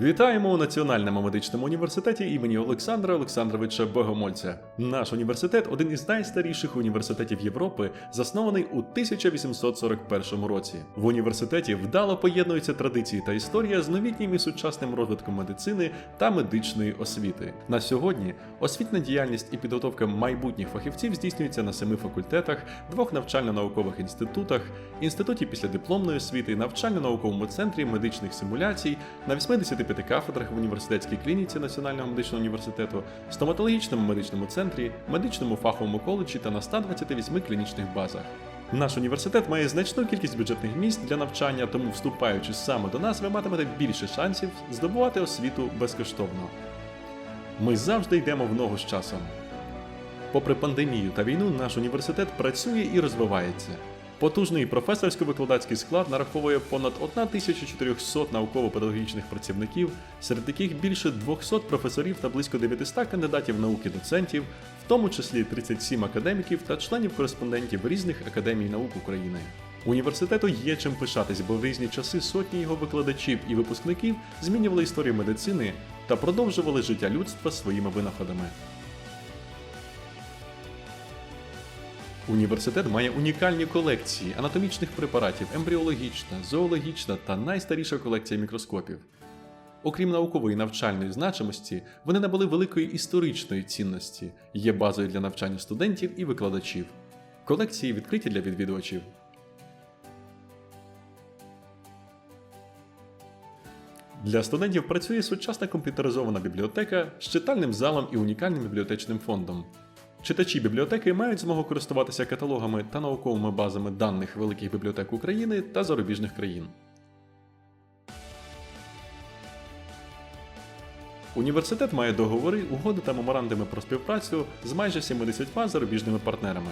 Вітаємо у Національному медичному університеті імені Олександра Олександровича Богомольця. Наш університет один із найстаріших університетів Європи, заснований у 1841 році. В університеті вдало поєднуються традиції та історія з новітнім і сучасним розвитком медицини та медичної освіти. На сьогодні освітня діяльність і підготовка майбутніх фахівців здійснюється на семи факультетах, двох навчально-наукових інститутах, інституті післядипломної освіти, навчально-науковому центрі медичних симуляцій, на 85 кафедрах в університетській клініці Національного медичного університету, стоматологічному медичному центрі, медичному фаховому коледжі та на 128 клінічних базах. Наш університет має значну кількість бюджетних місць для навчання, тому вступаючи саме до нас, ви матимете більше шансів здобувати освіту безкоштовно. Ми завжди йдемо в ногу з часом. Попри пандемію та війну, наш університет працює і розвивається. Потужний професорсько-викладацький склад нараховує понад 1400 науково-педагогічних працівників, серед яких більше 200 професорів та близько 900 кандидатів наук і доцентів, в тому числі 37 академіків та членів-кореспондентів різних академій наук України. Університету є чим пишатись, бо в різні часи сотні його викладачів і випускників змінювали історію медицини та продовжували життя людства своїми винаходами. Університет має унікальні колекції анатомічних препаратів, ембріологічна, зоологічна та найстаріша колекція мікроскопів. Окрім наукової навчальної значимості, вони набули великої історичної цінності, є базою для навчання студентів і викладачів. Колекції відкриті для відвідувачів. Для студентів працює сучасна комп'ютеризована бібліотека з читальним залом і унікальним бібліотечним фондом. Читачі бібліотеки мають змогу користуватися каталогами та науковими базами даних великих бібліотек України та зарубіжних країн. Університет має договори, угоди та меморандуми про співпрацю з майже 70 зарубіжними партнерами.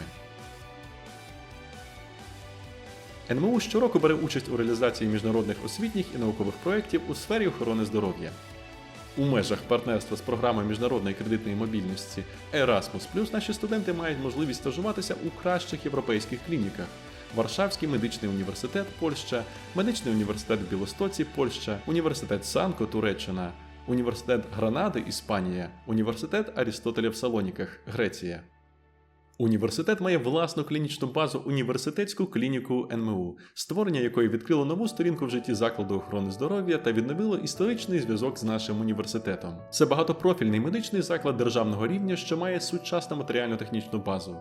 НМУ щороку бере участь у реалізації міжнародних освітніх і наукових проєктів у сфері охорони здоров'я. У межах партнерства з програмою міжнародної кредитної мобільності Erasmus наші студенти мають можливість стажуватися у кращих європейських клініках. Варшавський медичний університет Польща, медичний університет в Білостоці, Польща, університет Санко, Туреччина, університет Гранади, Іспанія, університет Арістотеля в Салоніках, Греція. Університет має власну клінічну базу університетську клініку НМУ, створення якої відкрило нову сторінку в житті закладу охорони здоров'я та відновило історичний зв'язок з нашим університетом. Це багатопрофільний медичний заклад державного рівня, що має сучасну матеріально-технічну базу.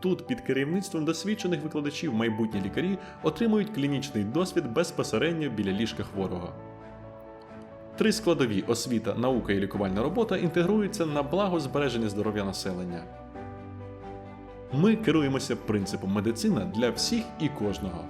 Тут під керівництвом досвідчених викладачів майбутні лікарі отримують клінічний досвід безпосередньо біля ліжка хворого. Три складові освіта, наука і лікувальна робота інтегруються на благо збереження здоров'я населення. Ми керуємося принципом медицина для всіх і кожного.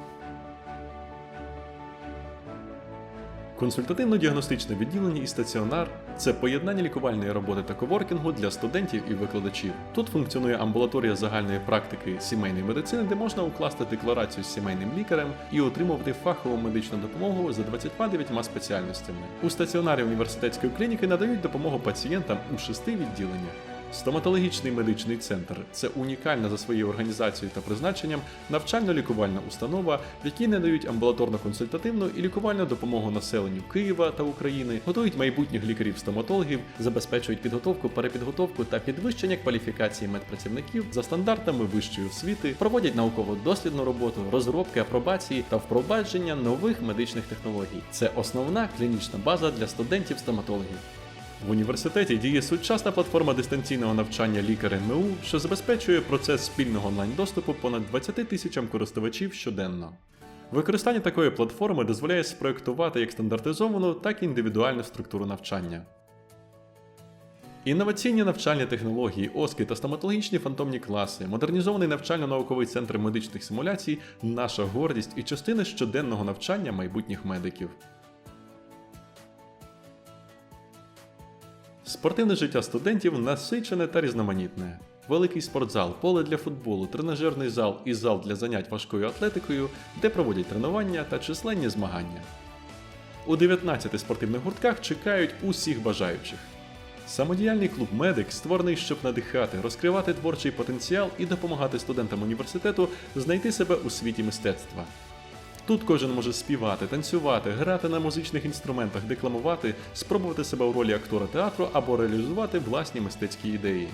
Консультативно-діагностичне відділення і стаціонар це поєднання лікувальної роботи та коворкінгу для студентів і викладачів. Тут функціонує амбулаторія загальної практики сімейної медицини, де можна укласти декларацію з сімейним лікарем і отримувати фахову медичну допомогу за 29 спеціальностями. У стаціонарі університетської клініки надають допомогу пацієнтам у шести відділеннях. Стоматологічний медичний центр це унікальна за своєю організацією та призначенням навчально-лікувальна установа, в якій надають амбулаторно-консультативну і лікувальну допомогу населенню Києва та України, готують майбутніх лікарів-стоматологів, забезпечують підготовку, перепідготовку та підвищення кваліфікації медпрацівників за стандартами вищої освіти, проводять науково-дослідну роботу, розробки апробації та впровадження нових медичних технологій. Це основна клінічна база для студентів-стоматологів. В університеті діє сучасна платформа дистанційного навчання лікар НМУ, що забезпечує процес спільного онлайн-доступу понад 20 тисячам користувачів щоденно. Використання такої платформи дозволяє спроектувати як стандартизовану, так і індивідуальну структуру навчання. Інноваційні навчальні технології, оски та стоматологічні фантомні класи, модернізований навчально-науковий центр медичних симуляцій наша гордість і частина щоденного навчання майбутніх медиків. Спортивне життя студентів насичене та різноманітне. Великий спортзал, поле для футболу, тренажерний зал і зал для занять важкою атлетикою, де проводять тренування та численні змагання. У 19 спортивних гуртках чекають усіх бажаючих. Самодіяльний клуб Медик створений, щоб надихати, розкривати творчий потенціал і допомагати студентам університету знайти себе у світі мистецтва. Тут кожен може співати, танцювати, грати на музичних інструментах, декламувати, спробувати себе у ролі актора театру або реалізувати власні мистецькі ідеї.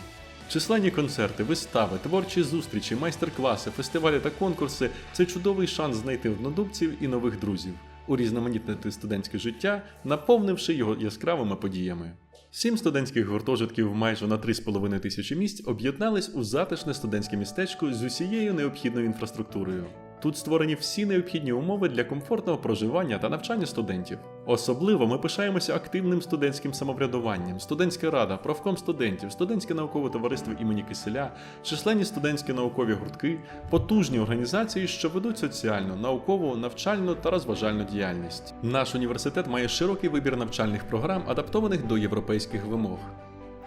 Численні концерти, вистави, творчі зустрічі, майстер-класи, фестивалі та конкурси це чудовий шанс знайти однодумців і нових друзів, урізноманітнити студентське життя, наповнивши його яскравими подіями. Сім студентських гуртожитків майже на 3,5 тисячі місць об'єднались у затишне студентське містечко з усією необхідною інфраструктурою. Тут створені всі необхідні умови для комфортного проживання та навчання студентів. Особливо ми пишаємося активним студентським самоврядуванням, студентська рада, профком студентів, студентське наукове товариство імені Киселя, численні студентські наукові гуртки, потужні організації, що ведуть соціальну, наукову, навчальну та розважальну діяльність. Наш університет має широкий вибір навчальних програм, адаптованих до європейських вимог.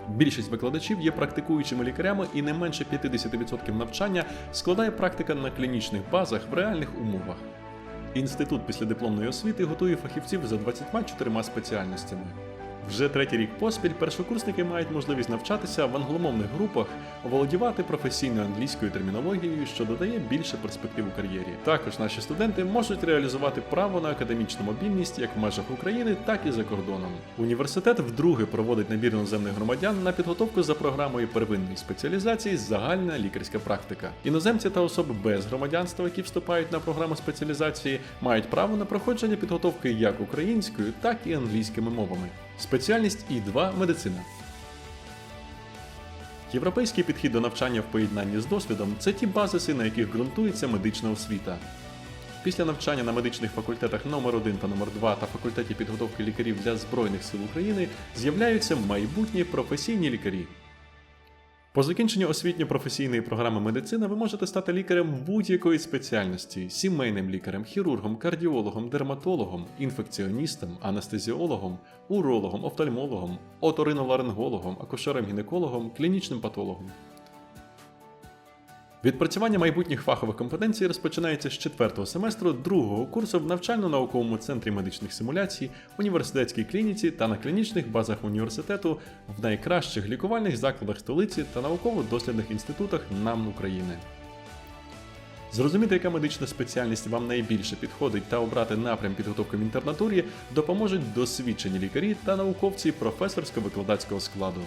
Більшість викладачів є практикуючими лікарями, і не менше 50% навчання складає практика на клінічних базах в реальних умовах. Інститут післядипломної освіти готує фахівців за 24 спеціальностями. Вже третій рік поспіль першокурсники мають можливість навчатися в англомовних групах, оволодівати професійною англійською термінологією, що додає більше перспектив у кар'єрі. Також наші студенти можуть реалізувати право на академічну мобільність як в межах України, так і за кордоном. Університет вдруге проводить набір іноземних громадян на підготовку за програмою первинної спеціалізації загальна лікарська практика. Іноземці та особи без громадянства, які вступають на програму спеціалізації, мають право на проходження підготовки як українською, так і англійськими мовами. Спеціальність І2 медицина. Європейський підхід до навчання в поєднанні з досвідом це ті базиси, на яких ґрунтується медична освіта. Після навчання на медичних факультетах номер 1 та номер 2 та факультеті підготовки лікарів для Збройних сил України з'являються майбутні професійні лікарі. По закінченню освітньо-професійної програми медицина ви можете стати лікарем будь-якої спеціальності: сімейним лікарем, хірургом, кардіологом, дерматологом, інфекціоністом, анестезіологом, урологом, офтальмологом, оториноларингологом, акушером-гінекологом, клінічним патологом. Відпрацювання майбутніх фахових компетенцій розпочинається з четвертого семестру другого курсу в навчально-науковому центрі медичних симуляцій, університетській клініці та на клінічних базах університету в найкращих лікувальних закладах столиці та науково-дослідних інститутах НАМ України. Зрозуміти, яка медична спеціальність вам найбільше підходить та обрати напрям підготовки в інтернатурі допоможуть досвідчені лікарі та науковці професорсько-викладацького складу.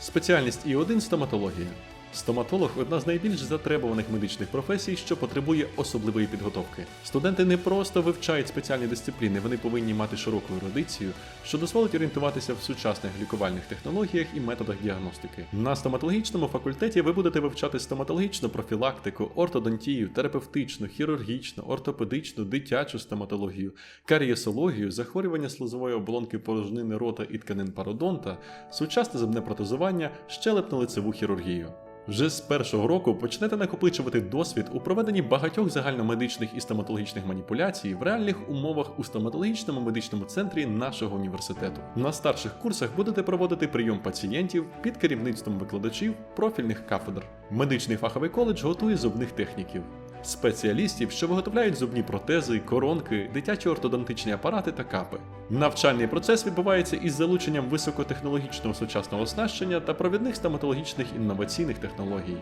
Спеціальність І1 стоматологія. Стоматолог одна з найбільш затребуваних медичних професій, що потребує особливої підготовки. Студенти не просто вивчають спеціальні дисципліни, вони повинні мати широку ерудицію, що дозволить орієнтуватися в сучасних лікувальних технологіях і методах діагностики. На стоматологічному факультеті ви будете вивчати стоматологічну профілактику, ортодонтію, терапевтичну, хірургічну, ортопедичну, дитячу стоматологію, карієсологію, захворювання слизової оболонки порожнини рота і тканин пародонта, сучасне зубне протезування, щелепно-лицеву хірургію. Вже з першого року почнете накопичувати досвід у проведенні багатьох загальномедичних і стоматологічних маніпуляцій в реальних умовах у стоматологічному медичному центрі нашого університету. На старших курсах будете проводити прийом пацієнтів під керівництвом викладачів профільних кафедр. Медичний фаховий коледж готує зубних техніків. Спеціалістів, що виготовляють зубні протези, коронки, дитячі ортодонтичні апарати та капи. Навчальний процес відбувається із залученням високотехнологічного сучасного оснащення та провідних стоматологічних інноваційних технологій.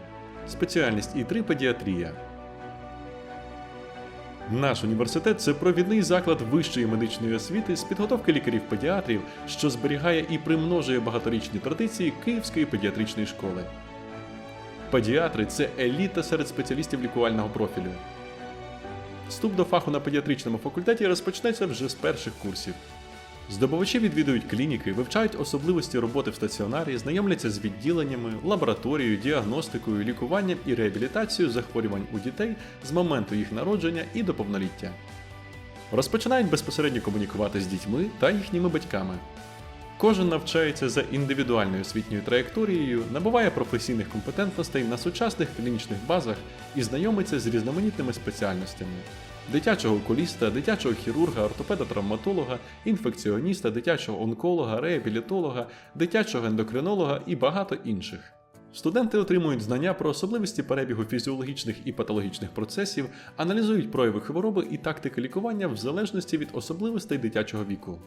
Спеціальність І3 педіатрія. Наш університет це провідний заклад вищої медичної освіти з підготовки лікарів-педіатрів, що зберігає і примножує багаторічні традиції Київської педіатричної школи. Педіатри це еліта серед спеціалістів лікувального профілю. Вступ до фаху на педіатричному факультеті розпочнеться вже з перших курсів. Здобувачі відвідують клініки, вивчають особливості роботи в стаціонарі, знайомляться з відділеннями, лабораторією, діагностикою, лікуванням і реабілітацією захворювань у дітей з моменту їх народження і до повноліття. Розпочинають безпосередньо комунікувати з дітьми та їхніми батьками. Кожен навчається за індивідуальною освітньою траєкторією, набуває професійних компетентностей на сучасних клінічних базах і знайомиться з різноманітними спеціальностями: дитячого окуліста, дитячого хірурга, ортопеда-травматолога, інфекціоніста, дитячого онколога, реабілітолога, дитячого ендокринолога і багато інших. Студенти отримують знання про особливості перебігу фізіологічних і патологічних процесів, аналізують прояви хвороби і тактики лікування в залежності від особливостей дитячого віку.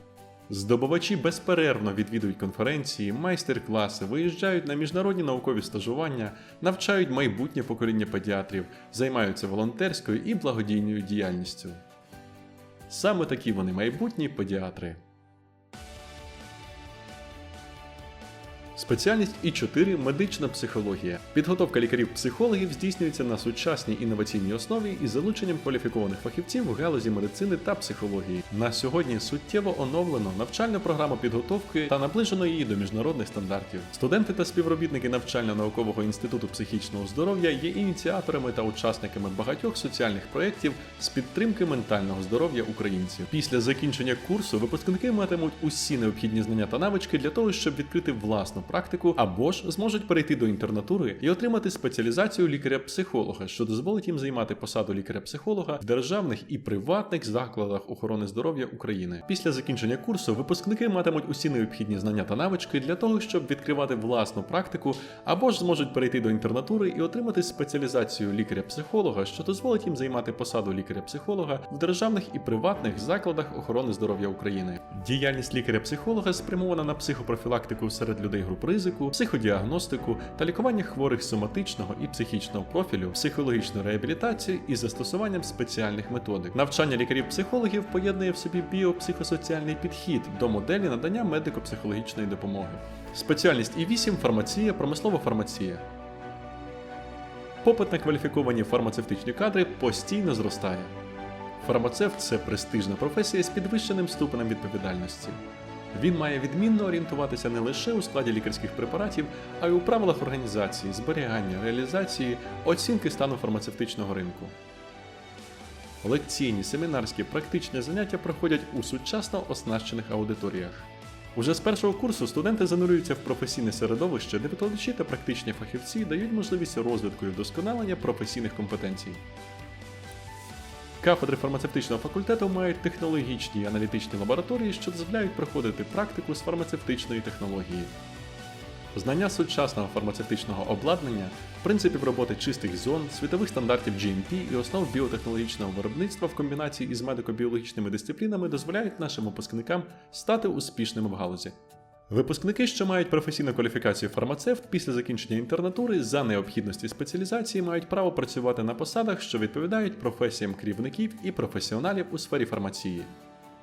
Здобувачі безперервно відвідують конференції, майстер-класи, виїжджають на міжнародні наукові стажування, навчають майбутнє покоління педіатрів, займаються волонтерською і благодійною діяльністю. Саме такі вони майбутні педіатри. Спеціальність І4 медична психологія. Підготовка лікарів-психологів здійснюється на сучасній інноваційній основі із залученням кваліфікованих фахівців в галузі медицини та психології. На сьогодні суттєво оновлено навчальну програму підготовки та наближено її до міжнародних стандартів. Студенти та співробітники навчально-наукового інституту психічного здоров'я є ініціаторами та учасниками багатьох соціальних проєктів з підтримки ментального здоров'я українців. Після закінчення курсу випускники матимуть усі необхідні знання та навички для того, щоб відкрити власну практику, або ж зможуть перейти до інтернатури і отримати спеціалізацію лікаря-психолога, що дозволить їм займати посаду лікаря-психолога в державних і приватних закладах охорони здоров'я України. Після закінчення курсу випускники матимуть усі необхідні знання та навички для того, щоб відкривати власну практику, або ж зможуть перейти до інтернатури і отримати спеціалізацію лікаря-психолога, що дозволить їм займати посаду лікаря-психолога в державних і приватних закладах охорони здоров'я України. Діяльність лікаря-психолога спрямована на психопрофілактику серед людей груп ризику, психодіагностику та лікування хворих соматичного і психічного профілю, психологічну реабілітацію із застосуванням спеціальних методик. Навчання лікарів-психологів поєднує в собі біопсихосоціальний підхід до моделі надання медико-психологічної допомоги. Спеціальність І8 фармація, промислова фармація. Попит на кваліфіковані фармацевтичні кадри постійно зростає. Фармацевт це престижна професія з підвищеним ступенем відповідальності. Він має відмінно орієнтуватися не лише у складі лікарських препаратів, а й у правилах організації, зберігання, реалізації, оцінки стану фармацевтичного ринку. Лекційні, семінарські, практичні заняття проходять у сучасно оснащених аудиторіях. Уже з першого курсу студенти занурюються в професійне середовище, де викладачі та практичні фахівці дають можливість розвитку і вдосконалення професійних компетенцій. Кафедри фармацевтичного факультету мають технологічні і аналітичні лабораторії, що дозволяють проходити практику з фармацевтичної технології. Знання сучасного фармацевтичного обладнання, принципів роботи чистих зон, світових стандартів GMP і основ біотехнологічного виробництва в комбінації із медико-біологічними дисциплінами дозволяють нашим випускникам стати успішними в галузі. Випускники, що мають професійну кваліфікацію фармацевт після закінчення інтернатури за необхідності спеціалізації мають право працювати на посадах, що відповідають професіям керівників і професіоналів у сфері фармації.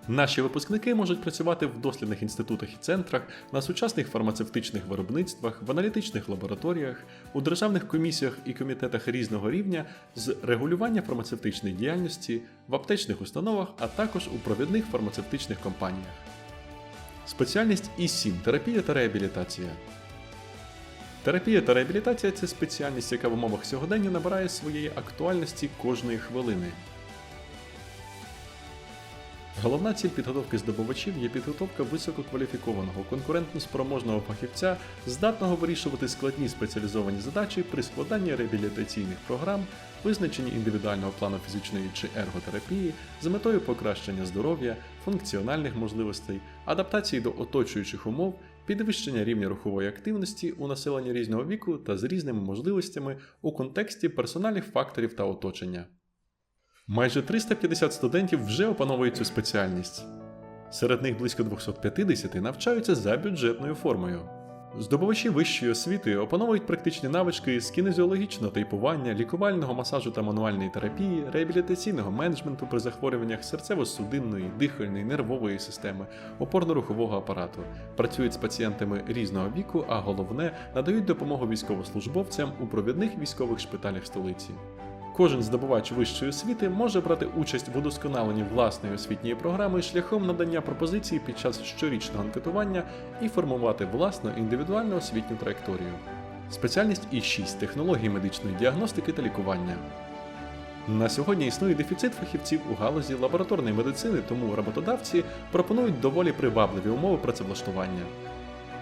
Наші випускники можуть працювати в дослідних інститутах і центрах, на сучасних фармацевтичних виробництвах, в аналітичних лабораторіях, у державних комісіях і комітетах різного рівня з регулювання фармацевтичної діяльності, в аптечних установах, а також у провідних фармацевтичних компаніях. Спеціальність І7 терапія та реабілітація. Терапія та реабілітація це спеціальність, яка в умовах сьогодення набирає своєї актуальності кожної хвилини. Головна ціль підготовки здобувачів є підготовка висококваліфікованого, конкурентно спроможного фахівця, здатного вирішувати складні спеціалізовані задачі при складанні реабілітаційних програм, визначенні індивідуального плану фізичної чи ерготерапії з метою покращення здоров'я, функціональних можливостей, адаптації до оточуючих умов, підвищення рівня рухової активності у населенні різного віку та з різними можливостями у контексті персональних факторів та оточення. Майже 350 студентів вже опановують цю спеціальність. Серед них близько 250 навчаються за бюджетною формою. Здобувачі вищої освіти опановують практичні навички з кінезіологічного тейпування, лікувального масажу та мануальної терапії, реабілітаційного менеджменту при захворюваннях серцево-судинної, дихальної, нервової системи, опорно-рухового апарату, працюють з пацієнтами різного віку, а головне надають допомогу військовослужбовцям у провідних військових шпиталях столиці. Кожен здобувач вищої освіти може брати участь в удосконаленні власної освітньої програми шляхом надання пропозицій під час щорічного анкетування і формувати власну індивідуальну освітню траєкторію. Спеціальність І6 технології медичної діагностики та лікування. На сьогодні існує дефіцит фахівців у галузі лабораторної медицини, тому роботодавці пропонують доволі привабливі умови працевлаштування.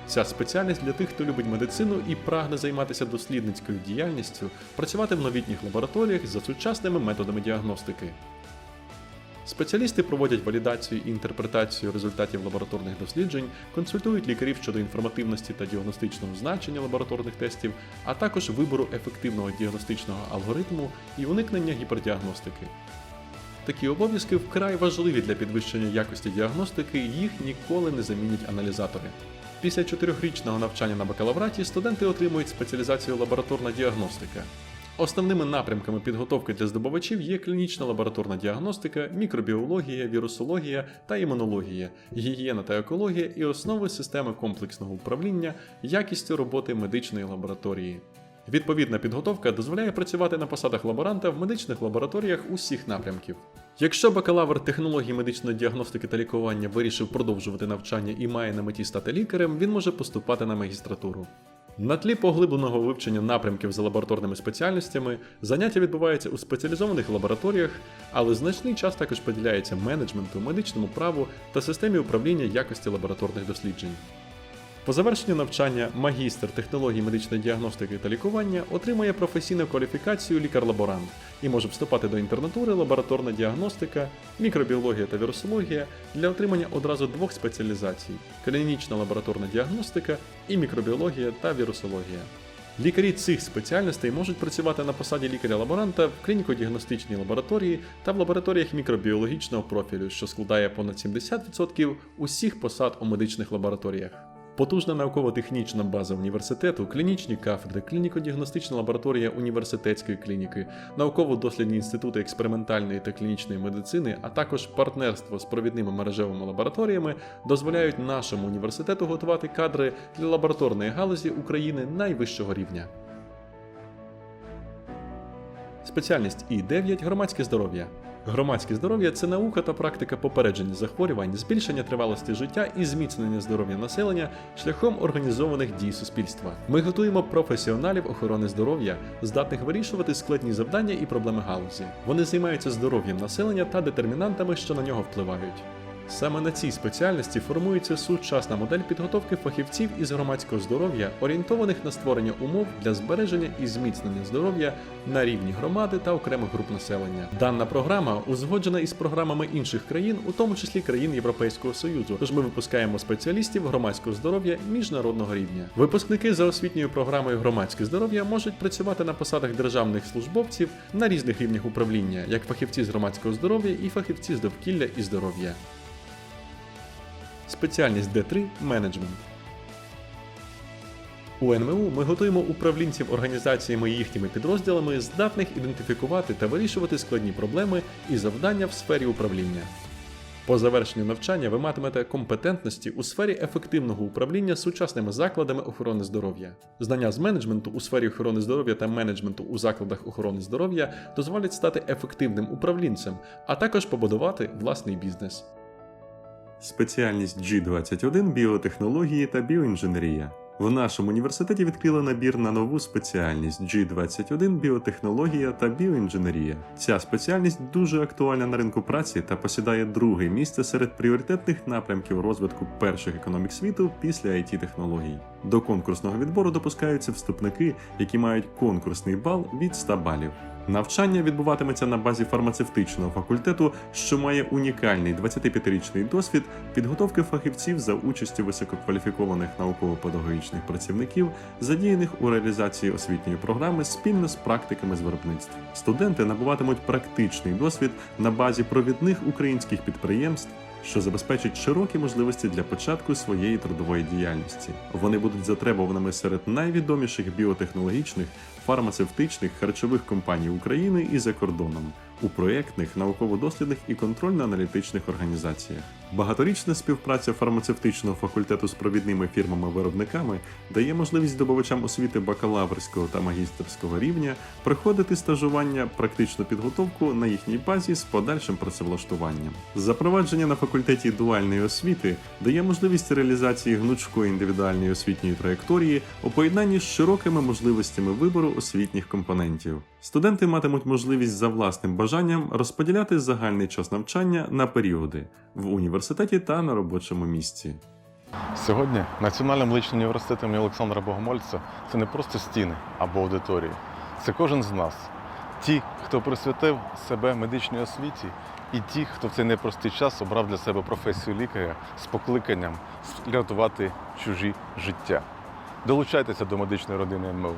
Ця спеціальність для тих, хто любить медицину і прагне займатися дослідницькою діяльністю, працювати в новітніх лабораторіях за сучасними методами діагностики. Спеціалісти проводять валідацію і інтерпретацію результатів лабораторних досліджень, консультують лікарів щодо інформативності та діагностичного значення лабораторних тестів, а також вибору ефективного діагностичного алгоритму і уникнення гіпердіагностики. такі обов'язки вкрай важливі для підвищення якості діагностики, їх ніколи не замінять аналізатори. Після чотирьохрічного навчання на бакалавраті студенти отримують спеціалізацію лабораторна діагностика. Основними напрямками підготовки для здобувачів є клінічна лабораторна діагностика, мікробіологія, вірусологія та імунологія, гігієна та екологія і основи системи комплексного управління якістю роботи медичної лабораторії. Відповідна підготовка дозволяє працювати на посадах лаборанта в медичних лабораторіях усіх напрямків. Якщо бакалавр технології медичної діагностики та лікування вирішив продовжувати навчання і має на меті стати лікарем, він може поступати на магістратуру. На тлі поглибленого вивчення напрямків за лабораторними спеціальностями заняття відбуваються у спеціалізованих лабораторіях, але значний час також приділяється менеджменту, медичному праву та системі управління якості лабораторних досліджень. По завершенню навчання магістр технологій медичної діагностики та лікування отримує професійну кваліфікацію лікар-лаборант і може вступати до інтернатури лабораторна діагностика, мікробіологія та вірусологія для отримання одразу двох спеціалізацій: клінічна лабораторна діагностика і мікробіологія та вірусологія. Лікарі цих спеціальностей можуть працювати на посаді лікаря-лаборанта в клініко-діагностичній лабораторії та в лабораторіях мікробіологічного профілю, що складає понад 70% усіх посад у медичних лабораторіях. Потужна науково-технічна база університету, клінічні кафедри, клініко-діагностична лабораторія університетської клініки, науково-дослідні інститути експериментальної та клінічної медицини, а також партнерство з провідними мережевими лабораторіями дозволяють нашому університету готувати кадри для лабораторної галузі України найвищого рівня. Спеціальність І9 громадське здоров'я. Громадське здоров'я це наука та практика попередження захворювань, збільшення тривалості життя і зміцнення здоров'я населення шляхом організованих дій суспільства. Ми готуємо професіоналів охорони здоров'я, здатних вирішувати складні завдання і проблеми галузі. Вони займаються здоров'ям населення та детермінантами, що на нього впливають. Саме на цій спеціальності формується сучасна модель підготовки фахівців із громадського здоров'я, орієнтованих на створення умов для збереження і зміцнення здоров'я на рівні громади та окремих груп населення. Дана програма узгоджена із програмами інших країн, у тому числі країн Європейського Союзу. Тож ми випускаємо спеціалістів громадського здоров'я міжнародного рівня. Випускники за освітньою програмою громадське здоров'я можуть працювати на посадах державних службовців на різних рівнях управління, як фахівці з громадського здоров'я і фахівці з довкілля і здоров'я. Спеціальність Д3 менеджмент. У НМУ ми готуємо управлінців організаціями і їхніми підрозділами, здатних ідентифікувати та вирішувати складні проблеми і завдання в сфері управління. По завершенню навчання ви матимете компетентності у сфері ефективного управління сучасними закладами охорони здоров'я. Знання з менеджменту у сфері охорони здоров'я та менеджменту у закладах охорони здоров'я дозволять стати ефективним управлінцем, а також побудувати власний бізнес. Спеціальність G21 біотехнології та біоінженерія. В нашому університеті відкрили набір на нову спеціальність G21 біотехнологія та біоінженерія. Ця спеціальність дуже актуальна на ринку праці та посідає друге місце серед пріоритетних напрямків розвитку перших економік світу після it технологій. До конкурсного відбору допускаються вступники, які мають конкурсний бал від 100 балів. Навчання відбуватиметься на базі фармацевтичного факультету, що має унікальний 25-річний досвід підготовки фахівців за участю висококваліфікованих науково-педагогічних працівників, задіяних у реалізації освітньої програми спільно з практиками з виробництва. Студенти набуватимуть практичний досвід на базі провідних українських підприємств. Що забезпечить широкі можливості для початку своєї трудової діяльності. Вони будуть затребуваними серед найвідоміших біотехнологічних, фармацевтичних харчових компаній України і за кордоном у проєктних, науково-дослідних і контрольно-аналітичних організаціях. Багаторічна співпраця фармацевтичного факультету з провідними фірмами-виробниками дає можливість здобувачам освіти бакалаврського та магістерського рівня проходити стажування, практичну підготовку на їхній базі з подальшим працевлаштуванням. Запровадження на факультеті дуальної освіти дає можливість реалізації гнучкої індивідуальної освітньої траєкторії у поєднанні з широкими можливостями вибору освітніх компонентів. Студенти матимуть можливість за власним бажанням розподіляти загальний час навчання на періоди в університеті та на робочому місці. Сьогодні Національний медичний університет імені Олександра Богомольця це не просто стіни або аудиторії. Це кожен з нас. Ті, хто присвятив себе медичній освіті, і ті, хто в цей непростий час обрав для себе професію лікаря з покликанням рятувати чужі життя. Долучайтеся до медичної родини НМУ.